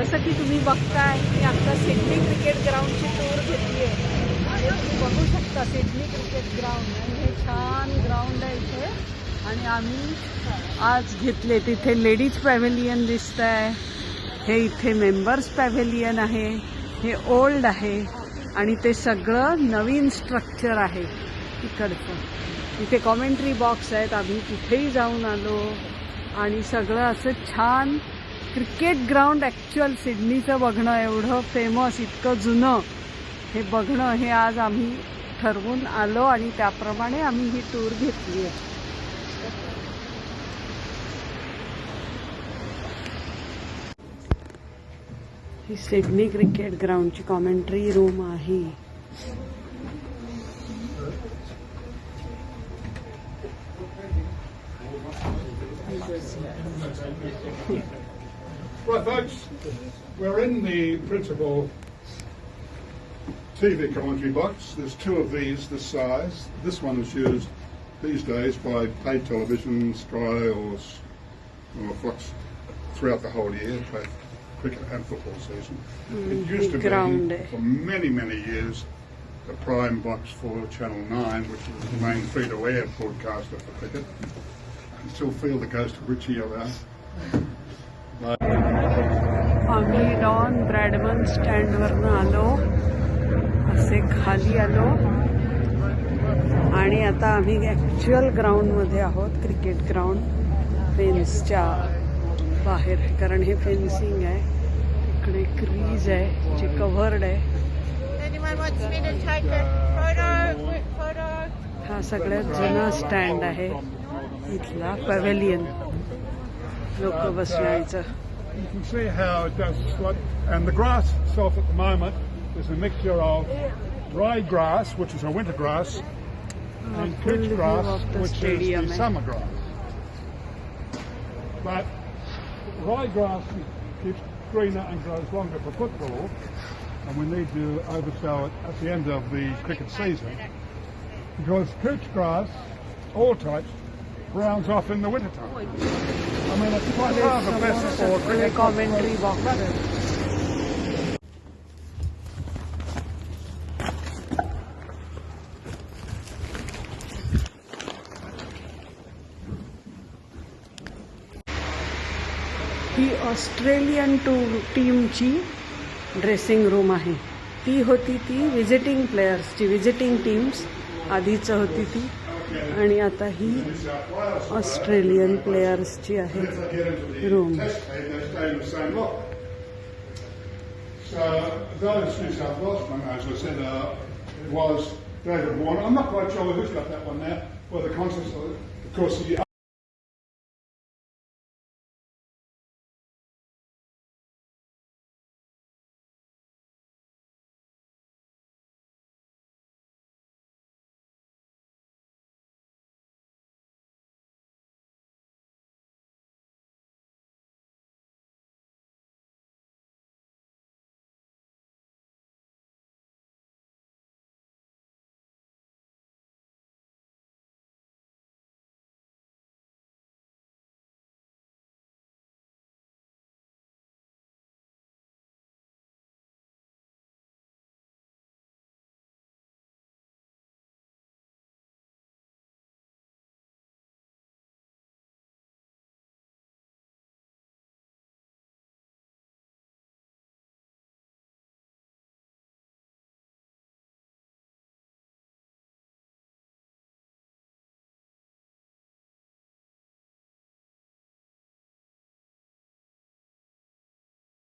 जसं की तुम्ही बघताय मी आत्ता सिडनी क्रिकेट ग्राउंडची टूर घेतली आहे आणि तुम्ही बघू शकता सिडनी क्रिकेट ग्राउंड. आणि हे छान ग्राउंड आहे इथे. आणि आम्ही आज घेतले तिथे लेडीज पॅव्हेलियन दिसत आहे हे इथे मेंबर्स पॅव्हेलियन आहे. हे ओल्ड आहे. आणि ते सगळं नवीन स्ट्रक्चर आहे इकडचं. इथे कॉमेंट्री बॉक्स आहेत. आम्ही तिथेही जाऊन आलो. आणि सगळं असं छान क्रिकेट ग्राउंड ॲक्च्युअल सिडनीचं बघणं एवढं फेमस इतकं जुनं. हे बघणं हे आज आम्ही ठरवून आलो आणि त्याप्रमाणे आम्ही ही टूर घेतली आहे. ही सिडनी क्रिकेट ग्राउंडची कॉमेंट्री रूम आहे. Right, folks, we're in the principal TV commentary box. There's two of these this size. This one is used these days by paid television, Sky or, or Fox throughout the whole year, both cricket and football season. Mm, it used to ground. be for many, many years the prime box for Channel 9, which is the main free-to-air broadcaster for cricket. I can still feel the ghost of Richie around. आम्ही Don Bradman स्टँडवरनं आलो. असे खाली आलो. आणि आता आम्ही actual ग्राउंडमध्ये आहोत क्रिकेट ग्राउंड फेन्सच्या बाहेर. कारण हे फेन्सिंग आहे. इकडे क्रीज आहे जे कव्हर्ड आहे? हा सगळ्यात जुना स्टँड आहे. इथला पॅव्हेलियन लोक बसण्याचं You can see how it does. And the grass itself at the moment is a mixture of dry grass, which is a winter grass, and full couch grass, which is eh? the summer grass. But dry grass keeps greener and grows longer for football, and we need to oversow it at the end of the cricket season. Because couch grass, all types, browns off in the winter commentary box he Australian टू टीमची dressing room आहे. ती होती ती visiting प्लेयर्सची visiting teams आधीच होती ती. आणि आता ही ऑस्ट्रेलियन प्लेयर्सची आहे room Test team, they stay in the same lot. So those New South Welshman, as I said, uh, was David Warner. I'm not quite sure who's got that one now, or the contest. Of course, the